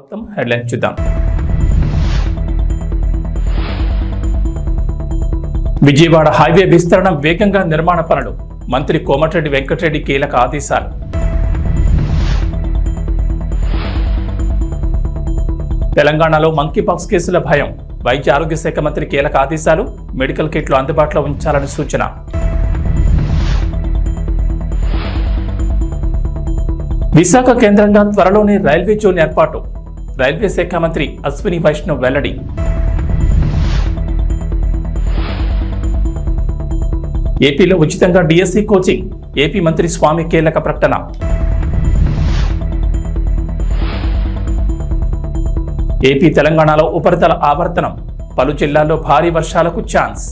మొత్తం హెడ్లైన్ చూద్దాం. విజయవాడ హైవే విస్తరణ వేగంగా నిర్మాణ పనులు. మంత్రి కోమటిరెడ్డి వెంకటరెడ్డి కీలక ఆదేశాలు. తెలంగాణలో మంకీపాక్స్ కేసుల భయం. వైద్య ఆరోగ్య శాఖ మంత్రి కీలక ఆదేశాలు. మెడికల్ కిట్లు అందుబాటులో ఉంచాలని సూచన. విశాఖ కేంద్రంగా త్వరలోనే రైల్వే జోన్ ఏర్పాటు. రైల్వే శాఖ మంత్రి అశ్విని వైష్ణవ్ వెల్లడి. ఏపీలో ఉచితంగా డిఎస్సి కోచింగ్ ఏపీ మంత్రి స్వామి కీలక ప్రకటన. ఏపీ తెలంగాణలో ఉపరితల ఆవర్తనం పలు జిల్లాల్లో భారీ వర్షాలకు ఛాన్స్.